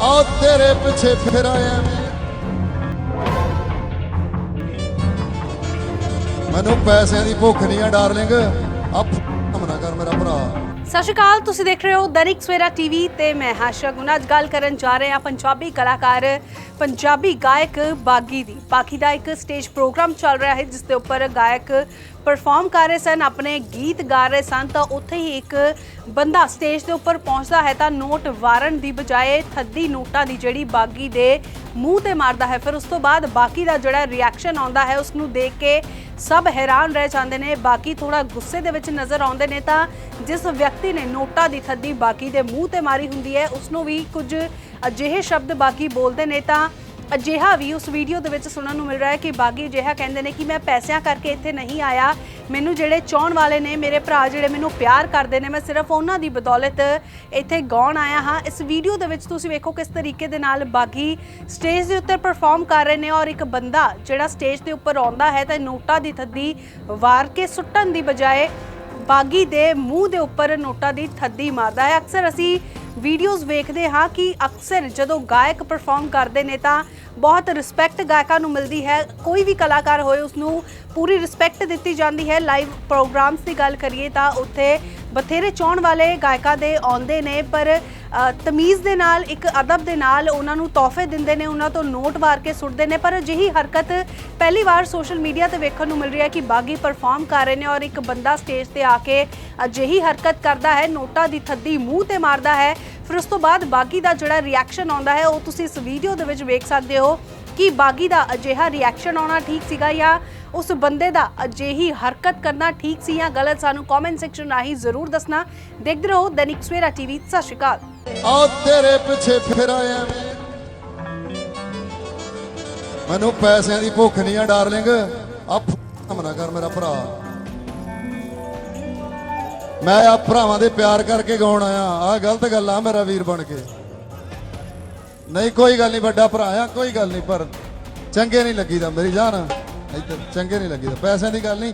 ਆ ਤੇਰੇ ਪਿੱਛੇ ਫਿਰ ਆਇਆ ਮੈਂ। ਮੈਨੂੰ ਪੈਸਿਆਂ ਦੀ ਭੁੱਖ ਨਹੀਂ ਆ, ਡਾਰਲਿੰਗ। ਆ ਮਨਾ ਕਰ ਮੇਰਾ ਭਰਾ। ਸਤਿ ਸ਼੍ਰੀ ਅਕਾਲ, ਤੁਸੀਂ ਦੇਖ ਰਹੇ ਹੋ ਦੈਨਿਕ ਸਵੇਰਾ ਟੀਵੀ ਤੇ ਮੈਂ ਹਾਸ਼ਾ ਗੁਨਾ ਅੱਜ ਗੱਲ ਕਰਨ ਜਾ ਰਹੇ ਹਾਂ ਪੰਜਾਬੀ ਕਲਾਕਾਰ ਪੰਜਾਬੀ ਗਾਇਕ ਬਾਗੀ ਦੀ। ਬਾਗੀ ਦਾ ਇੱਕ ਸਟੇਜ ਪ੍ਰੋਗਰਾਮ ਚੱਲ ਰਿਹਾ ਹੈ, ਜਿਸ ਦੇ ਉੱਪਰ ਗਾਇਕ ਪਰਫਾਰਮ ਕਰ ਰਹੇ ਸਨ, ਆਪਣੇ ਗੀਤ ਗਾ ਰਹੇ ਸਨ, ਤਾਂ ਉੱਥੇ ਹੀ ਇੱਕ ਬੰਦਾ ਸਟੇਜ ਦੇ ਉੱਪਰ ਪਹੁੰਚਦਾ ਹੈ, ਤਾਂ ਨੋਟ ਵਾਰਨ ਦੀ ਬਜਾਏ ਥੱਦੀ ਨੋਟਾਂ ਦੀ ਜਿਹੜੀ ਬਾਗੀ ਦੇ ਮੂੰਹ ਤੇ ਮਾਰਦਾ ਹੈ, ਫਿਰ ਉਸ ਤੋਂ ਬਾਅਦ ਬਾਕੀ ਦਾ ਜਿਹੜਾ ਰਿਐਕਸ਼ਨ ਆਉਂਦਾ ਹੈ ਉਸ ਨੂੰ ਦੇਖ ਕੇ ਸਭ ਹੈਰਾਨ ਰਹਿ ਜਾਂਦੇ ਨੇ। ਬਾਕੀ ਥੋੜਾ ਗੁੱਸੇ ਦੇ ਵਿੱਚ ਨਜ਼ਰ ਆਉਂਦੇ ਨੇ, ਤਾਂ ਜਿਸ ਵਿਅਕਤੀ ਨੇ ਨੋਟਾਂ ਦੀ ਥੱਦੀ ਬਾਕੀ ਦੇ ਮੂੰਹ ਤੇ ਮਾਰੀ ਹੁੰਦੀ ਹੈ। ਉਸ ਨੂੰ ਵੀ ਕੁਝ ਅਜਿਹੇ ਸ਼ਬਦ ਬਾਕੀ ਬੋਲਦੇ ਨੇ ਤਾਂ ਅਜਿਹਾ ਵੀ ਉਸ ਵੀਡੀਓ ਦੇ ਵਿੱਚ ਸੁਣਨ ਨੂੰ ਮਿਲ ਰਿਹਾ ਹੈ ਕਿ ਬਾਗੀ ਅਜਿਹਾ ਕਹਿੰਦੇ ਨੇ ਕਿ ਮੈਂ ਪੈਸਿਆਂ ਕਰਕੇ ਇੱਥੇ ਨਹੀਂ ਆਇਆ। ਮੈਨੂੰ ਜਿਹੜੇ ਚਾਹਣ ਵਾਲੇ ਨੇ, ਮੇਰੇ ਭਰਾ ਜਿਹੜੇ ਮੈਨੂੰ ਪਿਆਰ ਕਰਦੇ ਨੇ, ਮੈਂ ਸਿਰਫ ਉਹਨਾਂ ਦੀ ਬਦੌਲਤ ਇੱਥੇ ਗਾਉਣ ਆਇਆ ਹਾਂ। ਇਸ ਵੀਡੀਓ ਦੇ ਵਿੱਚ ਤੁਸੀਂ ਵੇਖੋ ਕਿਸ ਤਰੀਕੇ ਦੇ ਨਾਲ ਬਾਗੀ ਸਟੇਜ ਦੇ ਉੱਤੇ ਪਰਫਾਰਮ ਕਰ ਰਹੇ ਨੇ ਔਰ ਇੱਕ ਬੰਦਾ ਜਿਹੜਾ ਸਟੇਜ ਦੇ ਉੱਪਰ ਆਉਂਦਾ ਹੈ ਤਾਂ ਨੋਟਾਂ ਦੀ ਥੱਦੀ ਵਾਰ ਕੇ ਸੁੱਟਣ ਦੀ ਬਜਾਏ ਬਾਗੀ ਦੇ ਮੂੰਹ ਦੇ ਉੱਪਰ ਨੋਟਾਂ ਦੀ ਥੱਦੀ ਮਾਰਦਾ ਹੈ। ਅਕਸਰ ਅਸੀਂ ਵੀਡੀਓਜ਼ ਵੇਖਦੇ ਹਾਂ ਕਿ ਅਕਸਰ ਜਦੋਂ ਗਾਇਕ ਪਰਫਾਰਮ ਕਰਦੇ ਨੇ ਤਾਂ ਬਹੁਤ ਰਿਸਪੈਕਟ ਗਾਇਕਾਂ ਨੂੰ ਮਿਲਦੀ ਹੈ। ਕੋਈ ਵੀ ਕਲਾਕਾਰ ਹੋਏ ਉਸ ਨੂੰ ਪੂਰੀ ਰਿਸਪੈਕਟ ਦਿੱਤੀ ਜਾਂਦੀ ਹੈ। ਲਾਈਵ ਪ੍ਰੋਗਰਾਮਸ ਦੀ ਗੱਲ ਕਰੀਏ ਤਾਂ ਉੱਥੇ ਬਥੇਰੇ ਚਾਹਣ ਵਾਲੇ ਗਾਇਕਾਂ ਦੇ ਆਉਂਦੇ ਨੇ, ਪਰ ਤਮੀਜ਼ ਦੇ ਨਾਲ, ਇੱਕ ਅਦਬ ਦੇ ਨਾਲ ਉਹਨਾਂ ਨੂੰ ਤੋਹਫੇ ਦਿੰਦੇ ਨੇ, ਉਹਨਾਂ ਤੋਂ ਨੋਟ ਵਾਰ ਕੇ ਸੁੱਟਦੇ ਨੇ, ਪਰ ਅਜਿਹੀ ਹਰਕਤ ਪਹਿਲੀ ਵਾਰ ਸੋਸ਼ਲ ਮੀਡੀਆ ਤੇ ਵੇਖਣ ਨੂੰ ਮਿਲ ਰਹੀ ਹੈ ਕਿ ਬਾਗੀ ਪਰਫਾਰਮ ਕਰ ਰਹੇ ਨੇ ਔਰ ਇੱਕ ਬੰਦਾ ਸਟੇਜ ਤੇ ਆ ਕੇ ਅਜਿਹੀ ਹਰਕਤ ਕਰਦਾ ਹੈ, ਨੋਟਾਂ ਦੀ ਥੱਦੀ ਮੂੰਹ ਤੇ ਮਾਰਦਾ ਹੈ, ਫਿਰ ਉਸ ਤੋਂ ਬਾਅਦ ਬਾਗੀ ਦਾ ਜਿਹੜਾ ਰਿਐਕਸ਼ਨ ਆਉਂਦਾ ਹੈ, ਉਹ ਤੁਸੀਂ ਇਸ ਵੀਡੀਓ ਦੇ ਵਿੱਚ ਵੇਖ ਸਕਦੇ ਹੋ ਕਿ ਬਾਗੀ ਦਾ ਅਜਿਹਾ ਰਿਐਕਸ਼ਨ ਆਉਣਾ ਠੀਕ ਸੀਗਾ ਜਾਂ ਉਸ ਬੰਦੇ ਦਾ ਅਜਿਹੀ ਹਰਕਤ ਕਰਨਾ ਠੀਕ ਸੀ ਜਾਂ ਗਲਤ, ਸਾਨੂੰ ਕਮੈਂਟ ਸੈਕਸ਼ਨ ਰਾਹੀਂ ਜ਼ਰੂਰ ਦੱਸਣਾ। ਦੇਖਦੇ ਰਹੋ ਦੈਨਿਕ ਸਵੇਰਾ ਟੀਵੀ ਸਤਿ ਸ਼੍ਰੀ ਅਕਾਲ। ਆ ਤੇਰੇ ਪਿੱਛੇ ਫਿਰ ਆਇਆ ਮੈਨੂੰ ਪੈਸਿਆਂ ਦੀ ਭੁੱਖ ਨਹੀਂ ਆ, ਡਾਰਲਿੰਗ। ਆ ਮਨਾ ਕਰ ਮੇਰਾ ਭਰਾ। ਮੈਂ ਆ ਭਰਾਵਾਂ ਦੇ ਪਿਆਰ ਕਰਕੇ ਗਾਉਣ ਆਇਆ। ਆ ਗਲਤ ਗੱਲ ਆ ਮੇਰਾ ਵੀਰ ਬਣ ਕੇ। ਨਹੀਂ, ਕੋਈ ਗੱਲ ਨਹੀਂ, ਵੱਡਾ ਭਰਾ ਆ, ਕੋਈ ਗੱਲ ਨਹੀਂ, ਪਰ ਚੰਗੇ ਨਹੀਂ ਲੱਗੀਦਾ ਮੇਰੀ ਜਾਨ। ਇੱਧਰ ਚੰਗੇ ਨਹੀਂ ਲੱਗੀਦਾ। ਪੈਸਿਆਂ ਦੀ ਗੱਲ ਨਹੀਂ।